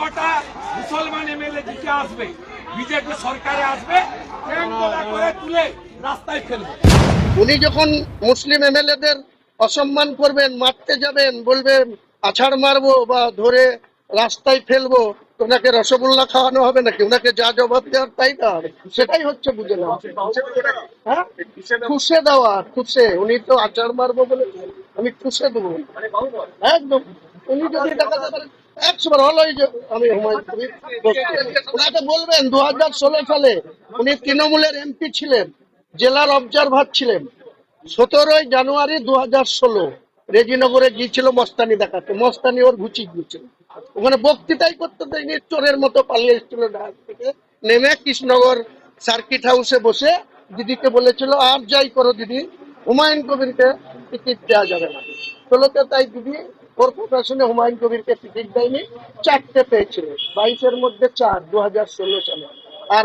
কটা মুসলমান এমএলএ দিকে আসবে বিজেপি সরকারে আসবে করে তুলে রাস্তায় ফেলবে। উনি যখন মুসলিম এমএলএদের অসম্মান করবেন মারতে যাবেন বলবেন আছাড় মারবো বা ধরে রাস্তায় ফেলব তো ওনাকে রসগোল্লা খাওয়ানো হবে নাকি? ওনাকে যা জবাব দেওয়ার তাই না? হবে সেটাই হচ্ছে বুঝে না হ্যাঁ? খুশে দেওয়া খুশে। উনি তো আচার মারবো বলে আমি খুশে দেবো। একদম। উনি যদি দেখাতে পারেন বলবেন দু হাজার ষোলো সালে উনি তৃণমূলের এমপি ছিলেন, জেলার অবজারভার ছিলেন। সতেরোই জানুয়ারি দু হাজার ষোলো রেজিনগরে গিয়েছিল মস্তানি দেখাতে। মস্তানি ওর ঘুচি গিয়েছিল। ওখানে বক্তৃতাই করতে দেয়নি, চোরের মতো পালিয়ে এসেছিল থেকে। নেমে কৃষ্ণনগর সার্কিট হাউসে বসে দিদিকে বলেছিল, আর যাই করো দিদি, হুমায়ুন কবিরকে টিকিট দেওয়া যাবে না। ষোলোতে তাই দিদি ওর কথা শুনে হুমায়ুন কবিরকে টিকিট দেয়নি, চারটে পেয়েছিল। বাইশের মধ্যে চার দু হাজার ষোলো সালে। আর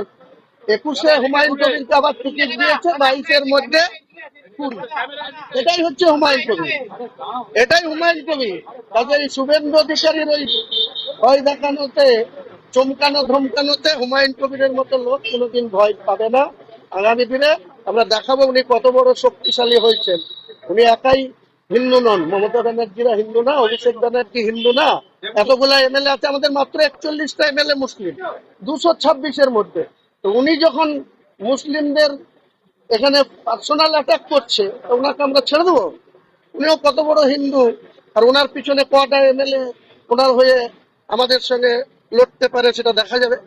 একুশে হুমায়ুন কবিরকে আবার টিকিট দিয়েছে, বাইশের মধ্যে এটাই হচ্ছে হুমায়ুন এটাই হুমায়ুন শুভেন্দু অধিকারীর ওই ভয় দেখানোতে, চমকানো, ধমকানোতে হুমায়ুন কবিরের মতো লোক কোনোদিন ভয় পাবে না। আগামী দিনে আমরা দেখাবো উনি কত বড় শক্তিশালী হয়েছেন। উনি একাই হিন্দু নন, মমতা ব্যানার্জিরা হিন্দু না, অভিষেক ব্যানার্জি হিন্দু না। এতগুলা এমএলএ আছে, আমাদের মাত্র একচল্লিশটা এমএলএ মুসলিম, দুশো ছাব্বিশের মধ্যে। তো উনি যখন মুসলিমদের এখানে পার্সোনাল অ্যাটাক করছে ওনাকে আমরা ছেড়ে দেবো। উনিও কত বড় হিন্দু, আর ওনার পিছনে কটা এমএলএ, ওনার হয়ে আমাদের সঙ্গে লড়তে পারে সেটা দেখা যাবে।